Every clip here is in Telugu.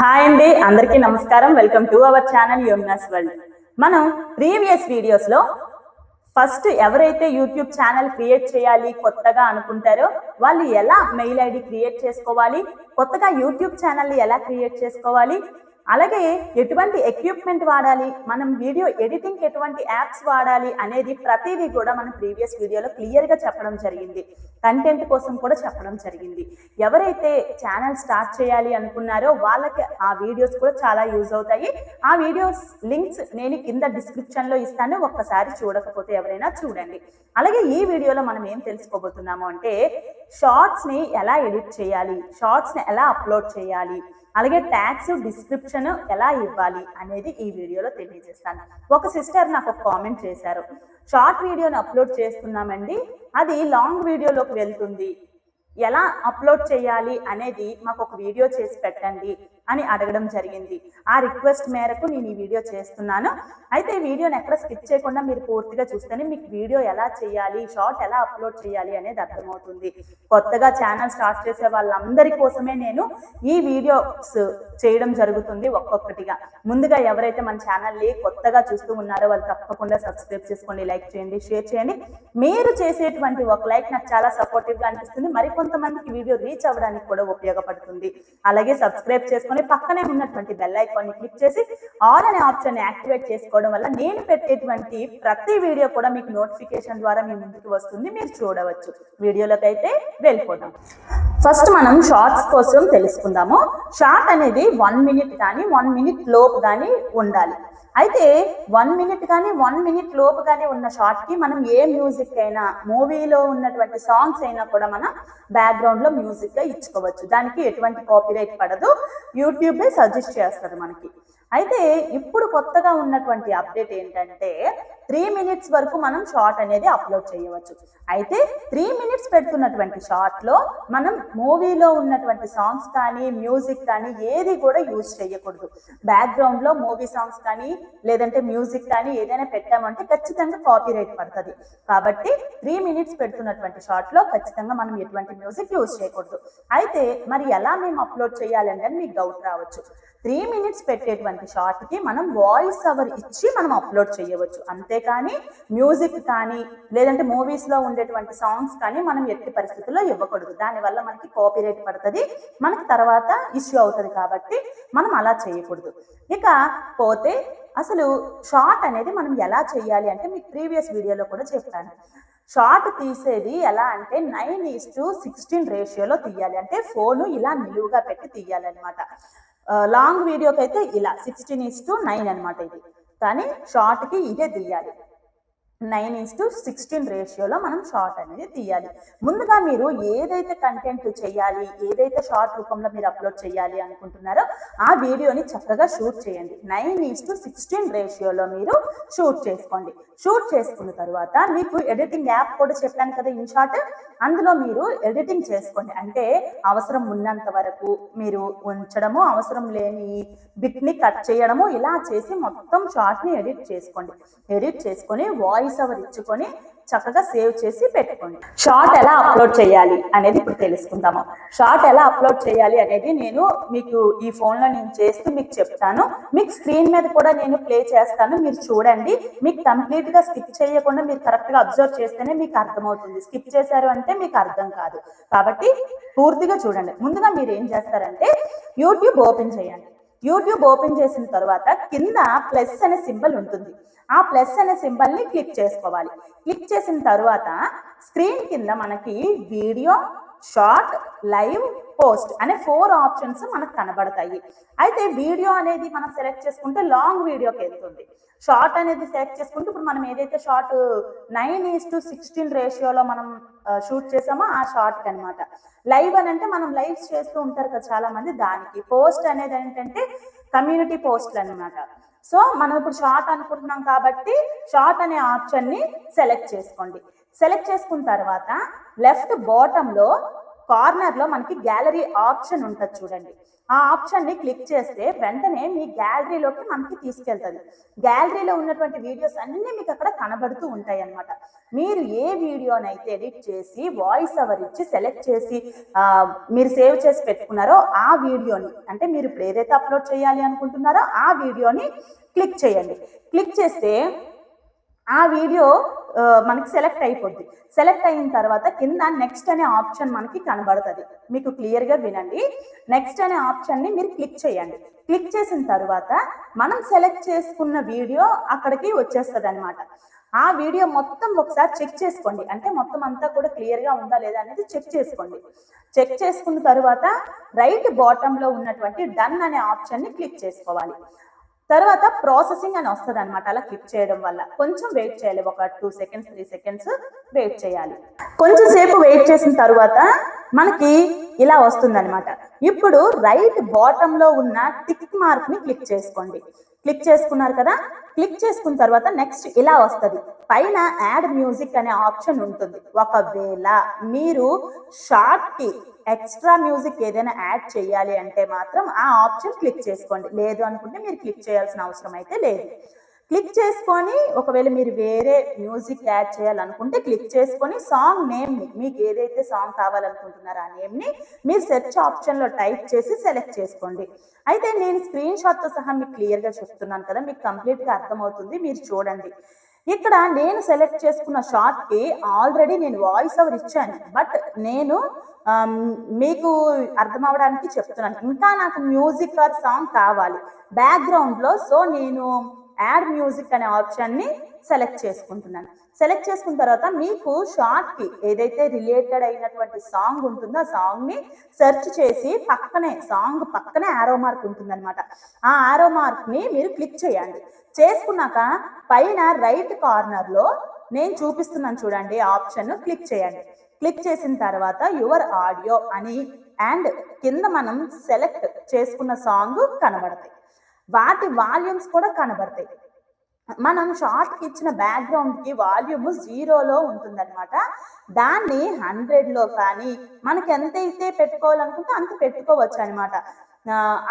హాయ్ అండి అందరికీ నమస్కారం. వెల్కమ్ టు అవర్ ఛానల్ యోమినాస్ వరల్డ్. మనం ప్రీవియస్ వీడియోస్లో ఫస్ట్ ఎవరైతే యూట్యూబ్ ఛానల్ క్రియేట్ చేయాలి కొత్తగా అనుకుంటారో వాళ్ళు ఎలా మెయిల్ ఐడి క్రియేట్ చేసుకోవాలి కొత్తగా యూట్యూబ్ ఛానల్ ఎలా క్రియేట్ చేసుకోవాలి అలాగే ఎటువంటి ఎక్విప్మెంట్ వాడాలి? మనం వీడియో ఎడిటింగ్ ఎటువంటి యాప్స్ వాడాలి? అనేది ప్రతిదీ కూడా మనం ప్రీవియస్ వీడియోలో క్లియర్గా చెప్పడం జరిగింది. కంటెంట్ కోసం కూడా చెప్పడం జరిగింది. ఎవరైతే ఛానల్ స్టార్ట్ చేయాలి అనుకున్నారో వాళ్ళకి ఆ వీడియోస్ కూడా చాలా యూజ్ అవుతాయి. ఆ వీడియోస్ లింక్స్ నేను కింద డిస్క్రిప్షన్లో ఇస్తాను. ఒక్కసారి చూడకపోతే ఎవరైనా చూడండి. అలాగే ఈ వీడియోలో మనం ఏం తెలుసుకోబోతున్నాము అంటే షార్ట్స్ని ఎలా ఎడిట్ చేయాలి? షార్ట్స్ని ఎలా అప్లోడ్ చేయాలి? అలాగే ట్యాగ్స్ డిస్క్రిప్షన్ ఎలా ఇవ్వాలి అనేది ఈ వీడియోలో తెలియజేస్తాను. ఒక సిస్టర్ నాకు ఒక కామెంట్ చేశారు. షార్ట్ వీడియోని అప్లోడ్ చేస్తున్నామండి. అది లాంగ్ వీడియోలోకి వెళ్తుంది. ఎలా అప్లోడ్ చేయాలి అనేది మాకు ఒక వీడియో చేసి పెట్టండి. అని అడగడం జరిగింది. ఆ రిక్వెస్ట్ మేరకు నేను ఈ వీడియో చేస్తున్నాను. అయితే ఈ వీడియోని ఎక్కడ స్కిప్ చేయకుండా మీరు పూర్తిగా చూస్తేనే మీకు వీడియో ఎలా చేయాలి షార్ట్ ఎలా అప్లోడ్ చేయాలి అనేది అర్థమవుతుంది. కొత్తగా ఛానల్ స్టార్ట్ చేసే వాళ్ళందరి కోసమే నేను ఈ వీడియోస్ చేయడం జరుగుతుంది ఒక్కొక్కటిగా. ముందుగా ఎవరైతే మన ఛానల్ని కొత్తగా చూస్తూ ఉన్నారో వాళ్ళు తప్పకుండా సబ్స్క్రైబ్ చేసుకోండి లైక్ చేయండి షేర్ చేయండి. మీరు చేసేటువంటి ఒక లైక్ నాకు చాలా సపోర్టివ్గా అనిపిస్తుంది. మరి కొంతమందికి వీడియో రీచ్ అవ్వడానికి కూడా ఉపయోగపడుతుంది. అలాగే సబ్స్క్రైబ్ చేసుకొని పక్కనే ఉన్నటువంటి బెల్ ఐకాన్ని క్లిక్ చేసి ఆల్ అనే ఆప్షన్ యాక్టివేట్ చేసుకోవడం వల్ల నేను పెట్టేటువంటి ప్రతి వీడియో కూడా మీకు నోటిఫికేషన్ ద్వారా మీ ముందుకు వస్తుంది. మీరు చూడవచ్చు. వీడియోలోకి అయితే వెళ్ళిపోదాం. ఫస్ట్ మనం షార్ట్స్ కోసం తెలుసుకుందాము. షార్ట్ అనేది వన్ మినిట్ కానీ వన్ మినిట్ లోపు కానీ ఉండాలి. అయితే వన్ మినిట్ కానీ వన్ మినిట్ లోపు కానీ ఉన్న షార్ట్కి మనం ఏ మ్యూజిక్ అయినా మూవీలో ఉన్నటువంటి సాంగ్స్ అయినా కూడా మనం బ్యాక్గ్రౌండ్లో మ్యూజిక్గా మ్యూజిక్గా ఇచ్చుకోవచ్చు. దానికి ఎటువంటి కాపీరైట్ పడదు. యూట్యూబ్ సజెస్ట్ చేస్తుంది మనకి. అయితే ఇప్పుడు కొత్తగా ఉన్నటువంటి అప్డేట్ ఏంటంటే త్రీ మినిట్స్ వరకు మనం షార్ట్ అనేది అప్లోడ్ చేయవచ్చు. అయితే త్రీ మినిట్స్ పెడుతున్నటువంటి షార్ట్లో మనం మూవీలో ఉన్నటువంటి సాంగ్స్ కానీ మ్యూజిక్ కానీ ఏది కూడా యూజ్ చేయకూడదు. బ్యాక్గ్రౌండ్లో మూవీ సాంగ్స్ కానీ లేదంటే మ్యూజిక్ కానీ ఏదైనా పెట్టామంటే ఖచ్చితంగా కాపీ రైట్ పడుతుంది. కాబట్టి త్రీ మినిట్స్ పెడుతున్నటువంటి షార్ట్లో ఖచ్చితంగా మనం ఎటువంటి మ్యూజిక్ యూజ్ చేయకూడదు. అయితే మరి ఎలా మేము అప్లోడ్ చేయాలంటే మీకు డౌట్ రావచ్చు. త్రీ మినిట్స్ పెట్టేటువంటి షార్ట్కి మనం వాయిస్ అవర్ ఇచ్చి మనం అప్లోడ్ చేయవచ్చు. అంతేకాని మ్యూజిక్ కానీ లేదంటే మూవీస్లో ఉండేటువంటి సాంగ్స్ కానీ మనం ఎట్టి పరిస్థితుల్లో ఇవ్వకూడదు. దానివల్ల మనకి కాపీ రేట్ పడుతుంది మనకి తర్వాత ఇష్యూ అవుతుంది కాబట్టి మనం అలా చేయకూడదు. ఇక పోతే అసలు షార్ట్ అనేది మనం ఎలా చేయాలి అంటే మీకు ప్రీవియస్ వీడియోలో కూడా చెప్పాను. షార్ట్ తీసేది ఎలా అంటే నైన్ ఈస్ టు సిక్స్టీన్ రేషియోలో తీయాలి. అంటే ఫోను ఇలా నిలువుగా పెట్టి తీయాలన్నమాట. లాంగ్ వీడియోకి అయితే ఇలా సిక్స్టీన్ ఇస్ టు నైన్ అనమాట ఇది. కానీ షార్ట్కి ఇదే తీయాలి. నైన్ ఈస్ టు సిక్స్టీన్ రేషియోలో మనం షార్ట్ అనేది తీయాలి. ముందుగా మీరు ఏదైతే కంటెంట్ చేయాలి ఏదైతే షార్ట్ రూపంలో మీరు అప్లోడ్ చేయాలి అనుకుంటున్నారో ఆ వీడియోని చక్కగా షూట్ చేయండి. నైన్ ఈస్ టు సిక్స్టీన్ రేషియోలో మీరు షూట్ చేసుకోండి. షూట్ చేసుకున్న తర్వాత మీకు ఎడిటింగ్ యాప్ కూడా చెప్పాను కదా ఇన్ షార్ట్. అందులో మీరు ఎడిటింగ్ చేసుకోండి. అంటే అవసరం ఉన్నంత వరకు మీరు ఉంచడము అవసరం లేని బిట్ని కట్ చేయడము ఇలా చేసి మొత్తం షార్ట్ని ఎడిట్ చేసుకోండి. ఎడిట్ చేసుకొని వాయిస్ ఓవర్ ఇచ్చుకొని చక్కగా సేవ్ చేసి పెట్టుకోండి. షార్ట్ ఎలా అప్లోడ్ చేయాలి అనేది ఇప్పుడు తెలుసుకుందాము. షార్ట్ ఎలా అప్లోడ్ చేయాలి అనేది నేను మీకు ఈ ఫోన్లో నేను చేస్తూ మీకు చెప్తాను. మీకు స్క్రీన్ మీద కూడా నేను ప్లే చేస్తాను. మీరు చూడండి. మీకు కంప్లీట్గా స్కిప్ చేయకుండా మీరు కరెక్ట్గా అబ్జర్వ్ చేస్తేనే మీకు అర్థమవుతుంది. స్కిప్ చేశారు అంటే మీకు అర్థం కాదు. కాబట్టి పూర్తిగా చూడండి. ముందుగా మీరు ఏం చేస్తారంటే యూట్యూబ్ ఓపెన్ చేయండి. యూట్యూబ్ ఓపెన్ చేసిన తర్వాత కింద ప్లస్ అనే సింబల్ ఉంటుంది. ఆ ప్లస్ అనే సింబల్ని క్లిక్ చేసుకోవాలి. క్లిక్ చేసిన తర్వాత స్క్రీన్ కింద మనకి వీడియో షార్ట్ లైవ్ పోస్ట్ అనే ఫోర్ ఆప్షన్స్ మనకు కనబడతాయి. అయితే వీడియో అనేది మనం సెలెక్ట్ చేసుకుంటే లాంగ్ వీడియోకి వెళ్తుంది. షార్ట్ అనేది సెలెక్ట్ చేసుకుంటే ఇప్పుడు మనం ఏదైతే short nine is to sixteen రేషియోలో మనం షూట్ చేసామో ఆ షార్ట్ అనమాట లైవ్ అని అంటే మనం లైవ్స్ చేస్తూ ఉంటారు కదా చాలా మంది దానికి పోస్ట్ అనేది ఏంటంటే కమ్యూనిటీ పోస్ట్లు అనమాట సో మనం ఇప్పుడు షార్ట్ అనుకుంటున్నాం కాబట్టి షార్ట్ అనే ఆప్షన్ని సెలెక్ట్ చేసుకోండి. సెలెక్ట్ చేసుకున్న తర్వాత లెఫ్ట్ బాటంలో కార్నర్లో కార్నర్లో మనకి గ్యాలరీ ఆప్షన్ ఉంటుంది చూడండి. ఆ ఆప్షన్ని క్లిక్ చేస్తే వెంటనే మీ గ్యాలరీలోకి మనకి తీసుకెళ్తుంది. గ్యాలరీలో ఉన్నటువంటి వీడియోస్ అన్ని మీకు అక్కడ కనబడుతూ ఉంటాయి అన్నమాట. మీరు ఏ వీడియోనైతే ఎడిట్ చేసి వాయిస్ అవర్ ఇచ్చి సెలెక్ట్ చేసి మీరు సేవ్ చేసి పెట్టుకున్నారో ఆ వీడియోని అంటే మీరు ఇప్పుడు ఏదైతే అప్లోడ్ చేయాలి అనుకుంటున్నారో ఆ వీడియోని క్లిక్ చేయండి. క్లిక్ చేస్తే ఆ వీడియో మనకి సెలెక్ట్ అయిపోద్ది. సెలెక్ట్ అయిన తర్వాత కింద నెక్స్ట్ అనే ఆప్షన్ మనకి కనబడుతుంది. మీకు క్లియర్గా వినండి. నెక్స్ట్ అనే ఆప్షన్ని మీరు క్లిక్ చేయండి. క్లిక్ చేసిన తర్వాత మనం సెలెక్ట్ చేసుకున్న వీడియో అక్కడికి వచ్చేస్తుంది అనమాట ఆ వీడియో మొత్తం ఒకసారి చెక్ చేసుకోండి. అంటే మొత్తం అంతా కూడా క్లియర్గా ఉందా లేదా అనేది చెక్ చేసుకోండి. చెక్ చేసుకున్న తర్వాత రైట్ బాటంలో ఉన్నటువంటి డన్ అనే ఆప్షన్ని క్లిక్ చేసుకోవాలి. తర్వాత ప్రాసెసింగ్ అని వస్తుంది అనమాట అలా క్లిక్ చేయడం వల్ల. కొంచెం వెయిట్ చేయాలి. ఒక two seconds three seconds wait చేయాలి. కొంచెం సేపు వెయిట్ చేసిన తర్వాత మనకి ఇలా వస్తుంది అనమాట ఇప్పుడు రైట్ బాటంలో ఉన్న టిక్ మార్క్ని క్లిక్ చేసుకోండి. క్లిక్ చేసుకున్నారు కదా? క్లిక్ చేసుకున్న తర్వాత నెక్స్ట్ ఇలా వస్తుంది. పైన యాడ్ మ్యూజిక్ అనే ఆప్షన్ ఉంటుంది. ఒకవేళ మీరు షార్ట్కి ఎక్స్ట్రా మ్యూజిక్ ఏదైనా యాడ్ చేయాలి అంటే మాత్రం ఆ ఆప్షన్ క్లిక్ చేసుకోండి. లేదు అనుకుంటే మీరు క్లిక్ చేయాల్సిన అవసరం అయితే లేదు. క్లిక్ చేసుకొని ఒకవేళ మీరు వేరే మ్యూజిక్ యాడ్ చేయాలనుకుంటే క్లిక్ చేసుకొని సాంగ్ నేమ్ని మీకు ఏదైతే సాంగ్ కావాలనుకుంటున్నారో ఆ నేమ్ని మీరు సెర్చ్ ఆప్షన్లో టైప్ చేసి సెలెక్ట్ చేసుకోండి. అయితే నేను స్క్రీన్ షాట్తో సహా మీకు క్లియర్గా చెప్తున్నాను కదా మీకు కంప్లీట్గా అర్థమవుతుంది మీరు చూడండి. ఇక్కడ నేను సెలెక్ట్ చేసుకున్న షార్ట్కి ఆల్రెడీ నేను వాయిస్ ఓవర్ ఇచ్చాను. బట్ నేను మీకు అర్థం అవడానికి చెప్తున్నాను. ఇంకా నాకు మ్యూజిక్ ఆర్ సాంగ్ కావాలి. బ్యాక్గ్రౌండ్లో సో నేను యాడ్ మ్యూజిక్ అనే ఆప్షన్ని సెలెక్ట్ చేసుకుంటున్నాను. సెలెక్ట్ చేసుకున్న తర్వాత మీకు షార్ట్కి ఏదైతే రిలేటెడ్ అయినటువంటి సాంగ్ ఉంటుందో ఆ సాంగ్ని సెర్చ్ చేసి పక్కనే సాంగ్ పక్కనే ఆరో మార్క్ ఉంటుంది ఆ ఆరో మార్క్ని మీరు క్లిక్ చేయండి. చేసుకున్నాక పైన రైట్ కార్నర్లో నేను చూపిస్తున్నాను చూడండి ఆప్షన్ క్లిక్ చేయండి. క్లిక్ చేసిన తర్వాత యువర్ ఆడియో అని అండ్ కింద మనం సెలెక్ట్ చేసుకున్న సాంగ్ కనబడతాయి. వాటి వాల్యూమ్స్ కూడా కనబడతాయి. మనం షార్ట్కి ఇచ్చిన బ్యాక్గ్రౌండ్కి వాల్యూమ్ జీరోలో ఉంటుందన్నమాట. దాన్ని హండ్రెడ్లో కానీ మనకి ఎంత అయితే పెట్టుకోవాలనుకుంటే అంత పెట్టుకోవచ్చు అనమాట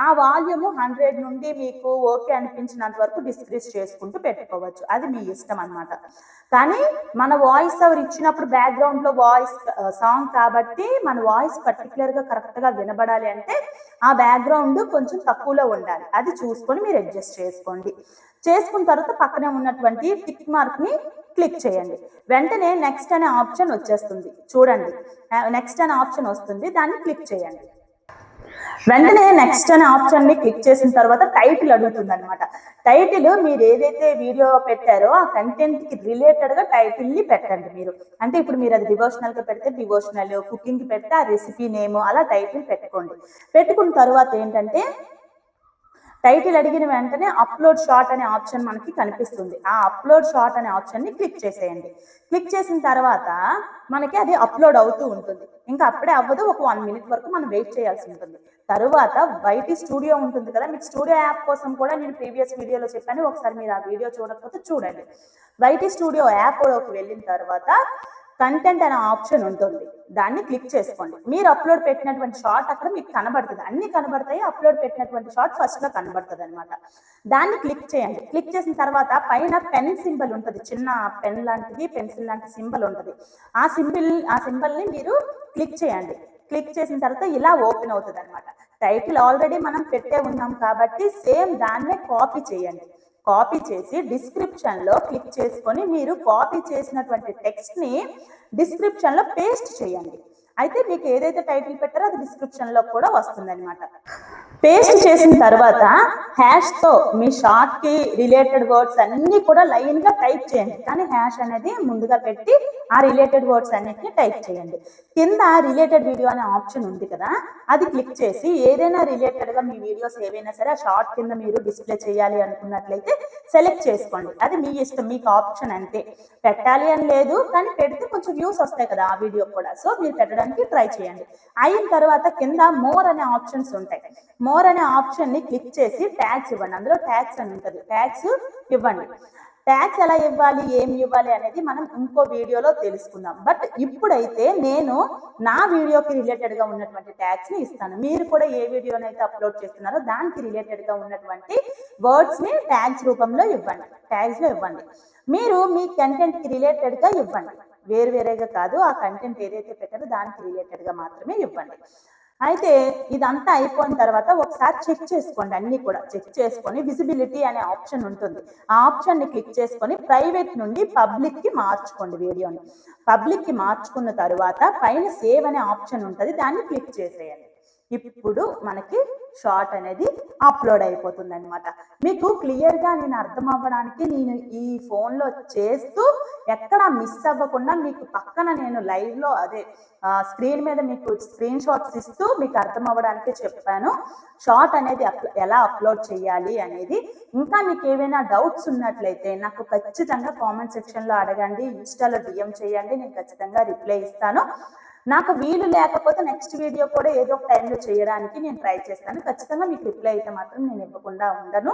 ఆ వాల్యూమ్ హండ్రెడ్ నుండి మీకు ఓకే అనిపించినంత వరకు డిస్క్రీజ్ చేసుకుంటూ పెట్టుకోవచ్చు. అది మీ ఇష్టం అన్నమాట. కానీ మన వాయిస్ ఎవరు ఇచ్చినప్పుడు బ్యాక్గ్రౌండ్లో వాయిస్ సాంగ్ కాబట్టి మన వాయిస్ పర్టికులర్గా కరెక్ట్గా వినబడాలి అంటే ఆ బ్యాక్గ్రౌండ్ కొంచెం తక్కువలో ఉండాలి. అది చూసుకొని మీరు అడ్జస్ట్ చేసుకోండి. చేసుకున్న తర్వాత పక్కనే ఉన్నటువంటి టిక్ మార్క్ని క్లిక్ చేయండి. వెంటనే నెక్స్ట్ అనే ఆప్షన్ వచ్చేస్తుంది. చూడండి. నెక్స్ట్ అనే ఆప్షన్ వస్తుంది. దాన్ని క్లిక్ చేయండి. వెంటనే నెక్స్ట్ అనే ఆప్షన్ని క్లిక్ చేసిన తర్వాత టైటిల్ అడుగుతుంది అనమాట టైటిల్ మీరు ఏదైతే వీడియో పెట్టారో ఆ కంటెంట్కి రిలేటెడ్గా టైటిల్ని పెట్టండి మీరు. అంటే ఇప్పుడు మీరు అది డివోషనల్గా పెడితే డివోషనల్ కుకింగ్కి పెడితే ఆ రెసిపీ నేమ్ అలా టైటిల్ పెట్టుకోండి. పెట్టుకున్న తర్వాత ఏంటంటే టైటిల్ అడిగిన వెంటనే అప్లోడ్ షార్ట్ అనే ఆప్షన్ మనకి కనిపిస్తుంది. ఆ అప్లోడ్ షార్ట్ అనే ఆప్షన్ని క్లిక్ చేసేయండి. క్లిక్ చేసిన తర్వాత మనకి అది అప్లోడ్ అవుతూ ఉంటుంది. ఇంకా అప్పుడే అవ్వదు. ఒక వన్ మినిట్ వరకు మనం వెయిట్ చేయాల్సి ఉంటుంది. తరువాత వైటీ స్టూడియో ఉంటుంది కదా మీకు స్టూడియో యాప్ కోసం కూడా నేను ప్రీవియస్ వీడియోలో చెప్పాను. ఒకసారి మీరు ఆ వీడియో చూడకపోతే చూడండి. వైటీ స్టూడియో యాప్లోకి వెళ్ళిన తర్వాత కంటెంట్ అనే ఆప్షన్ ఉంటుంది. దాన్ని క్లిక్ చేసుకోండి. మీరు అప్లోడ్ పెట్టినటువంటి షార్ట్ అక్కడ మీకు కనబడుతుంది. అన్ని కనబడతాయి అప్లోడ్ పెట్టినటువంటి షార్ట్ ఫస్ట్లో కనబడుతుంది అనమాట దాన్ని క్లిక్ చేయండి. క్లిక్ చేసిన తర్వాత పైన పెన్ సింబల్ ఉంటుంది. చిన్న పెన్ లాంటిది పెన్సిల్ లాంటి సింబల్ ఉంటుంది. ఆ సింబల్ ఆ సింబల్ని మీరు క్లిక్ చేయండి. క్లిక్ చేసిన తర్వాత ఇలా ఓపెన్ అవుతుంది అనమాట టైటిల్ ఆల్రెడీ మనం పెట్టే ఉన్నాం కాబట్టి సేమ్ దాన్నే కాపీ చేయండి. కాపీ చేసి డిస్క్రిప్షన్లో క్లిక్ చేసుకొని మీరు కాపీ చేసినటువంటి టెక్స్ట్ని డిస్క్రిప్షన్లో పేస్ట్ చేయండి. అయితే మీకు ఏదైతే టైటిల్ పెట్టారో అది డిస్క్రిప్షన్లో కూడా వస్తుంది అనమాట పేస్ట్ చేసిన తర్వాత హ్యాష్తో మీ షార్ట్కి రిలేటెడ్ వర్డ్స్ అన్ని కూడా లైన్గా టైప్ చేయండి. కానీ హ్యాష్ అనేది ముందుగా పెట్టి ఆ రిలేటెడ్ వర్డ్స్ అన్నిటిని టైప్ చేయండి. కింద రిలేటెడ్ వీడియో అనే ఆప్షన్ ఉంది కదా అది క్లిక్ చేసి ఏదైనా రిలేటెడ్గా మీ వీడియోస్ ఏవైనా సరే ఆ షార్ట్ కింద మీరు డిస్ప్లే చేయాలి అనుకున్నట్లయితే సెలెక్ట్ చేసుకోండి. అది మీ ఇష్టం మీకు ఆప్షన్ అంతే. పెట్టాలి అని లేదు కానీ పెడితే కొంచెం వ్యూస్ వస్తాయి కదా ఆ వీడియో కూడా. సో మీరు పెట్టడానికి ట్రై చేయండి. అయిన తర్వాత కింద మోర్ అనే ఆప్షన్స్ ఉంటాయి. మోర్ అనే ఆప్షన్ని క్లిక్ చేసి ట్యాగ్స్ ఇవ్వండి. అందులో ట్యాగ్స్ అని ఉంటుంది. ట్యాగ్స్ ఇవ్వండి. ట్యాక్స్ ఎలా ఇవ్వాలి? ఏం ఇవ్వాలి? అనేది మనం ఇంకో వీడియోలో తెలుసుకుందాం. బట్ ఇప్పుడైతే నేను నా వీడియోకి రిలేటెడ్గా ఉన్నటువంటి ట్యాక్స్ని ఇస్తాను. మీరు కూడా ఏ వీడియోనైతే అప్లోడ్ చేస్తున్నారో దానికి రిలేటెడ్గా ఉన్నటువంటి వర్డ్స్ని రూపంలో ఇవ్వండి. ట్యాగ్స్లో ఇవ్వండి. మీరు మీ కంటెంట్కి ఇవ్వండి. వేరు వేరేగా కాదు ఆ కంటెంట్ ఏదైతే పెట్టారో దానికి రిలేటెడ్గా మాత్రమే ఇవ్వండి. అయితే ఇదంతా అయిపోయిన తర్వాత ఒకసారి చెక్ చేసుకోండి అన్ని కూడా. చెక్ చేసుకొని విజిబిలిటీ అనే ఆప్షన్ ఉంటుంది. ఆ ఆప్షన్ని క్లిక్ చేసుకొని ప్రైవేట్ నుండి పబ్లిక్కి మార్చుకోండి వీడియోని. పబ్లిక్కి మార్చుకున్న తర్వాత పైన సేవ్ అనే ఆప్షన్ ఉంటుంది దాన్ని క్లిక్ చేసేయండి. ఇప్పుడు మనకి షార్ట్ అనేది అప్లోడ్ అయిపోతుంది అనమాట మీకు క్లియర్గా నేను అర్థం అవ్వడానికి నేను ఈ ఫోన్లో చేస్తూ ఎక్కడ మిస్ అవ్వకుండా మీకు పక్కన నేను లైవ్లో అదే స్క్రీన్ మీద మీకు స్క్రీన్ షాట్స్ ఇస్తూ మీకు అర్థం అవ్వడానికి చెప్పాను. షార్ట్ అనేది అప్- ఎలా అప్లోడ్ చేయాలి అనేది. ఇంకా మీకు ఏవైనా డౌట్స్ ఉన్నట్లయితే నాకు ఖచ్చితంగా కామెంట్ సెక్షన్లో అడగండి. ఇన్స్టాలో డిఎం చేయండి. నేను ఖచ్చితంగా రిప్లై ఇస్తాను. నాకు వీలు లేకపోతే నెక్స్ట్ వీడియో కూడా ఏదో ఒక టైంలో చేయడానికి నేను ట్రై చేస్తాను. ఖచ్చితంగా మీకు రిప్లై అయితే మాత్రం నేను ఇవ్వకుండా ఉండను.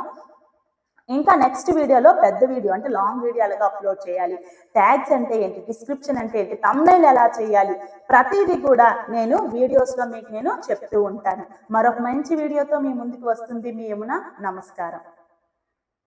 ఇంకా నెక్స్ట్ వీడియోలో పెద్ద వీడియో అంటే లాంగ్ వీడియోలుగా అప్లోడ్ చేయాలి. ట్యాగ్స్ అంటే ఏంటి? డిస్క్రిప్షన్ అంటే ఏంటి? తమ్నైల్ ఎలా చేయాలి? ప్రతిదీ కూడా నేను వీడియోస్లో మీకు నేను చెప్తూ ఉంటాను. మరొక మంచి వీడియోతో మీ ముందుకు వస్తుంది మీ యమున. నమస్కారం.